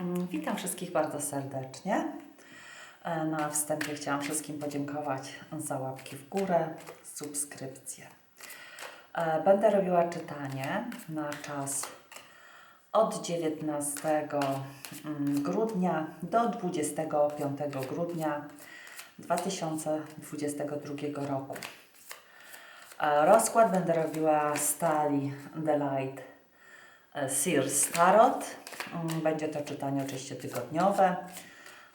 Mm, Witam wszystkich bardzo serdecznie. E, Na wstępie chciałam wszystkim podziękować za łapki w górę, subskrypcje. E, Będę robiła czytanie na czas od 19 mm, grudnia do 25 grudnia 2022 roku. E, Rozkład będę robiła z talii The Light e, Sears Tarot. Mm, Będzie to czytanie oczywiście tygodniowe.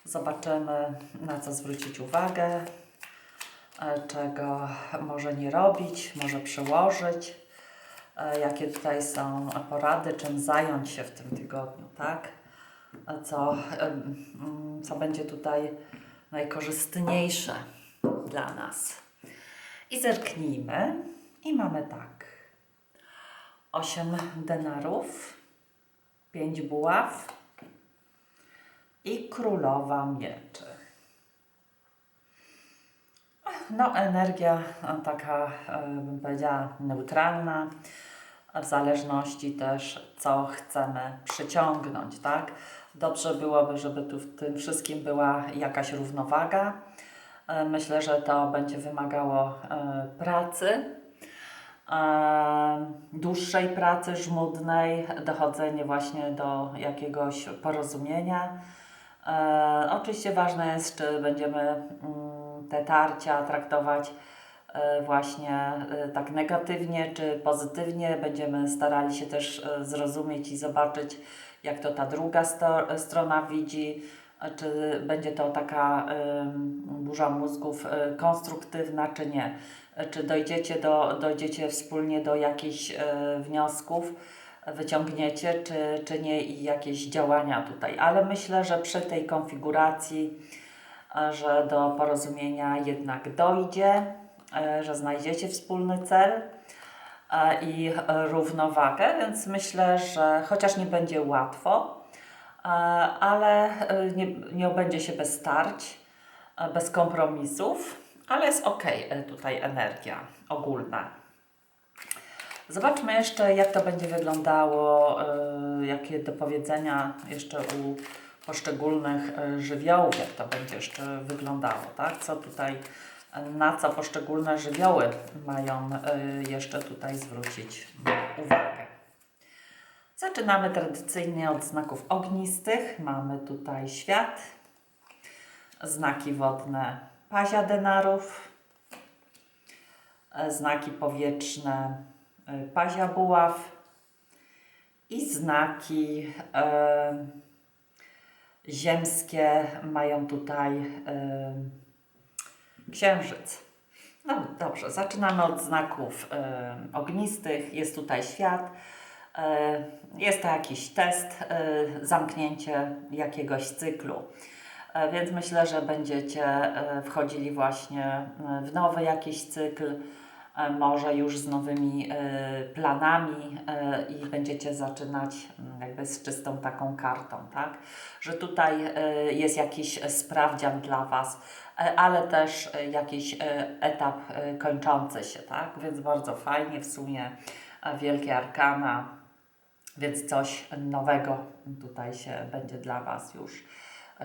Zobaczymy, na co zwrócić uwagę, e, czego może nie robić, może przyłożyć, e, jakie tutaj są porady, czym zająć się w tym tygodniu, tak? Co, mm, co będzie tutaj najkorzystniejsze dla nas. I zerknijmy. I mamy tak. 8 denarów, 5 buław i królowa mieczy. No, energia e, taka, e, bym powiedziała, neutralna, w zależności też, co chcemy przyciągnąć, tak? Dobrze byłoby, żeby tu w tym wszystkim była jakaś równowaga. E, Myślę, że to będzie wymagało e, pracy, dłuższej pracy, żmudnej, dochodzenie właśnie do jakiegoś porozumienia. E, oczywiście ważne jest, czy będziemy mm, te tarcia traktować e, właśnie e, tak negatywnie, czy pozytywnie. Będziemy starali się też e, zrozumieć i zobaczyć, jak to ta druga strona widzi, e, czy będzie to taka burza mózgów konstruktywna, czy nie. E, Czy dojdziecie, do, dojdziecie wspólnie do jakichś y, wniosków, wyciągniecie, czy, czy nie? I jakieś działania tutaj. Ale myślę, że przy tej konfiguracji, e, że do porozumienia jednak dojdzie, e, że znajdziecie wspólny cel e, i e, równowagę, więc myślę, że chociaż nie będzie łatwo, e, ale e, nie, nie obędzie się bez starć, e, bez kompromisów, ale jest ok e, tutaj energia ogólna. Zobaczmy jeszcze, jak to będzie wyglądało, e, jakie do powiedzenia jeszcze u poszczególnych e, żywiołów, jak to będzie jeszcze wyglądało, tak? Co tutaj, na co poszczególne żywioły mają jeszcze tutaj zwrócić uwagę. Zaczynamy tradycyjnie od znaków ognistych. Mamy tutaj świat, znaki wodne pazia denarów, e, znaki powietrzne e, pazia buław i znaki e, ziemskie mają tutaj e, księżyc. No dobrze, zaczynamy od znaków e, ognistych. Jest tutaj świat. E, jest to jakiś test, zamknięcie jakiegoś cyklu. E, Więc myślę, że będziecie e, wchodzili właśnie e, w nowy jakiś cykl, może już z nowymi planami i będziecie zaczynać mm, jakby z czystą taką kartą, tak? Że tutaj jest jakiś sprawdzian dla Was, ale też jakiś etap kończący się, tak? Więc bardzo fajnie w sumie wielkie arkana, więc coś nowego tutaj się będzie dla Was już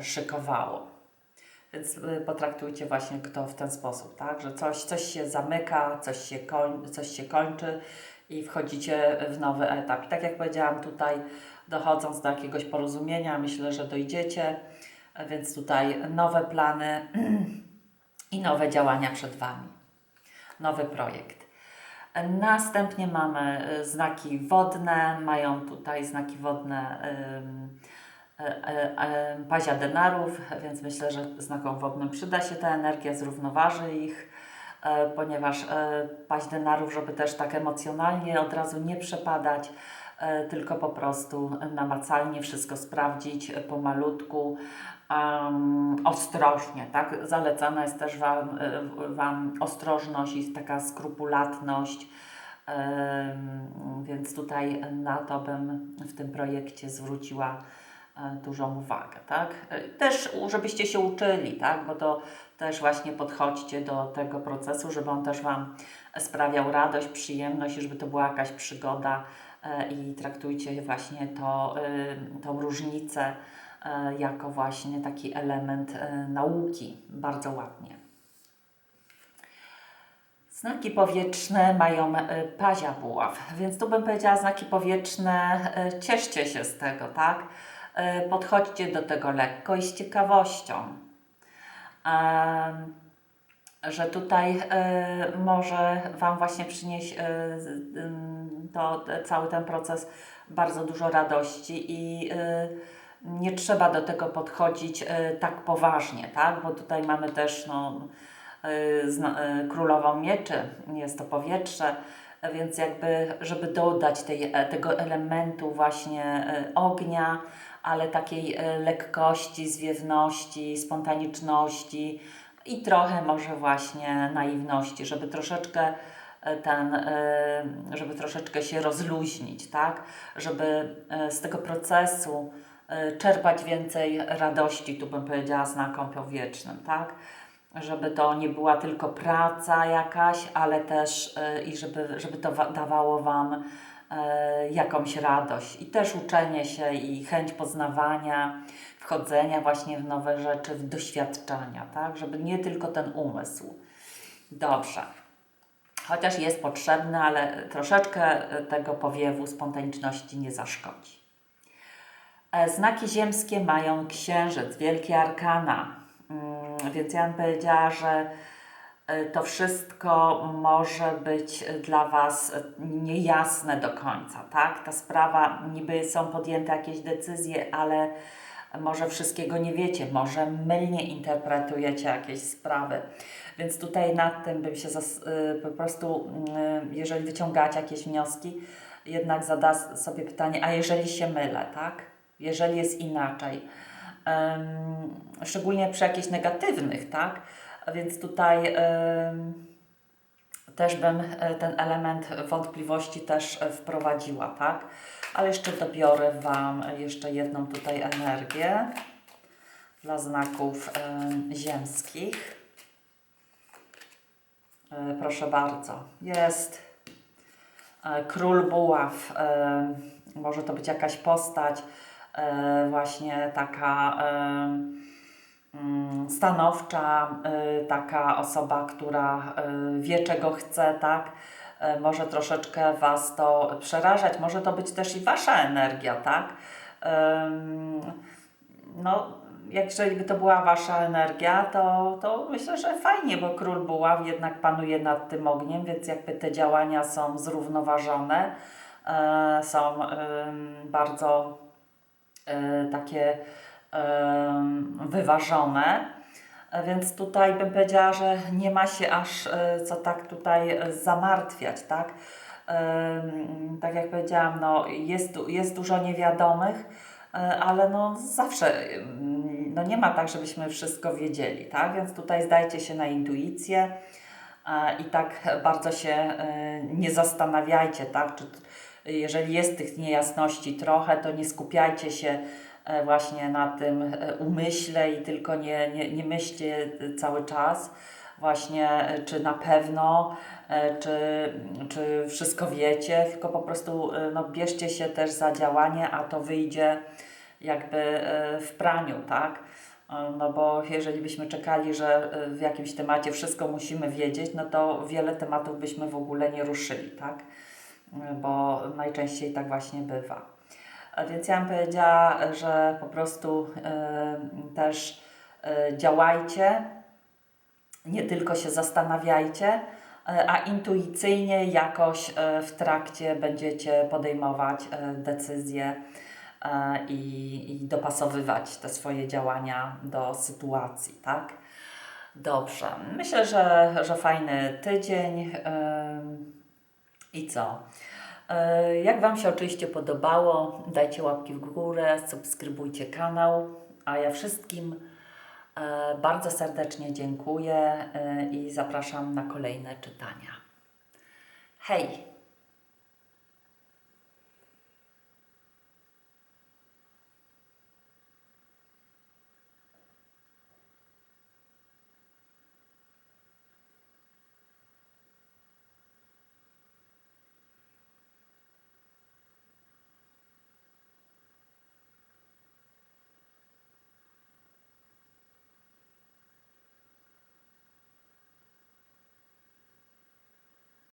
szykowało. Więc y, potraktujcie właśnie to w ten sposób, tak? Że coś, coś się zamyka, coś się, koń, coś się kończy i wchodzicie w nowy etap. I tak jak powiedziałam, tutaj dochodząc do jakiegoś porozumienia, myślę, że dojdziecie, więc tutaj nowe plany i nowe działania przed Wami. Nowy projekt. Następnie mamy y, znaki wodne, mają tutaj znaki wodne e, pazia denarów, więc myślę, że znakom wodnym przyda się ta energia, zrównoważy ich, e, ponieważ e, paź denarów, żeby też tak emocjonalnie od razu nie przepadać, e, tylko po prostu namacalnie wszystko sprawdzić e, pomalutku, um, ostrożnie, tak? Zalecana jest też Wam, e, wam ostrożność i taka skrupulatność, Em, więc tutaj na to bym w tym projekcie zwróciła e, dużą uwagę, tak? E, Też, żebyście się uczyli, tak? Bo to też właśnie podchodźcie do tego procesu, żeby on też Wam sprawiał radość, przyjemność żeby to była jakaś przygoda, e, i traktujcie właśnie to, tą różnicę e, jako właśnie taki element e, nauki. Bardzo ładnie. Znaki powietrzne mają e, pazia buław, więc tu bym powiedziała znaki powietrzne, e, cieszcie się z tego, tak? E, Podchodźcie do tego lekko i z ciekawością. Em, Że tutaj e, może Wam właśnie przynieść e, to, cały ten proces bardzo dużo radości i e, nie trzeba do tego podchodzić e, tak poważnie, tak? Bo tutaj mamy też no, królową mieczy, jest to powietrze, więc jakby, żeby dodać tej, e, tego elementu właśnie y, ognia, ale takiej y, lekkości, zwiewności, spontaniczności i trochę może właśnie naiwności, żeby troszeczkę ten, żeby troszeczkę się rozluźnić, tak? Żeby z tego procesu czerpać więcej radości, tu bym powiedziała znakom powietrznym, tak? Żeby to nie była tylko praca jakaś, ale też y, i żeby, żeby to wa- dawało Wam y, jakąś radość i też uczenie się i chęć poznawania, wchodzenia właśnie w nowe rzeczy, w doświadczenia, tak? Żeby nie tylko ten umysł. Dobrze. Chociaż jest potrzebny, ale troszeczkę y, tego powiewu spontaniczności nie zaszkodzi. E, Znaki ziemskie mają księżyc, wielkie arkana. Więc ja bym powiedziała, że e, to wszystko może być e, dla Was e, niejasne do końca, tak? Ta sprawa, niby są podjęte jakieś decyzje, ale może wszystkiego nie wiecie, może mylnie interpretujecie jakieś sprawy. Więc tutaj nad tym bym się y, po prostu, y, jeżeli wyciągacie jakieś wnioski, jednak zada sobie pytanie, a jeżeli się mylę, tak? Jeżeli jest inaczej. Szczególnie przy jakichś negatywnych, tak? Więc tutaj też bym e, ten element wątpliwości też e, wprowadziła, tak? Ale jeszcze dobiorę Wam jeszcze jedną tutaj energię dla znaków em, ziemskich. E, Proszę bardzo. Jest król buław. Może to być jakaś postać, właśnie taka e, mm, stanowcza, e, taka osoba, która e, wie czego chce, tak? E, Może troszeczkę Was to przerażać, może to być też i Wasza energia, tak? No, jak jeżeli by to była Wasza energia, to, to myślę, że fajnie, bo król buław jednak panuje nad tym ogniem, więc jakby te działania są zrównoważone, e, są bardzo e, takie em, wyważone. E, Więc tutaj bym powiedziała, że nie ma się aż e, co tak tutaj e, zamartwiać, tak? Tak jak powiedziałam, no jest, jest dużo niewiadomych, e, ale no zawsze mm, no nie ma tak, żebyśmy wszystko wiedzieli, tak? Więc tutaj zdajcie się na intuicję e, i tak bardzo się e, nie zastanawiajcie, tak? Czy, jeżeli jest tych niejasności trochę, to nie skupiajcie się e, właśnie na tym e, umyśle i tylko nie, nie, nie myślcie e, cały czas właśnie, czy na pewno, czy, czy wszystko wiecie, tylko po prostu no, bierzcie się też za działanie, a to wyjdzie jakby w praniu, tak? No bo jeżeli byśmy czekali, że w jakimś temacie wszystko musimy wiedzieć, no to wiele tematów byśmy w ogóle nie ruszyli, tak? Bo najczęściej tak właśnie bywa. Więc ja bym powiedziała, że po prostu e, też e, działajcie, nie tylko się zastanawiajcie, e, a intuicyjnie jakoś w trakcie będziecie podejmować decyzje i, i dopasowywać te swoje działania do sytuacji, tak? Dobrze. Myślę, że, że fajny tydzień. I co? E, Jak Wam się oczywiście podobało, dajcie łapki w górę, subskrybujcie kanał, a ja wszystkim e, bardzo serdecznie dziękuję e, i zapraszam na kolejne czytania. Hej!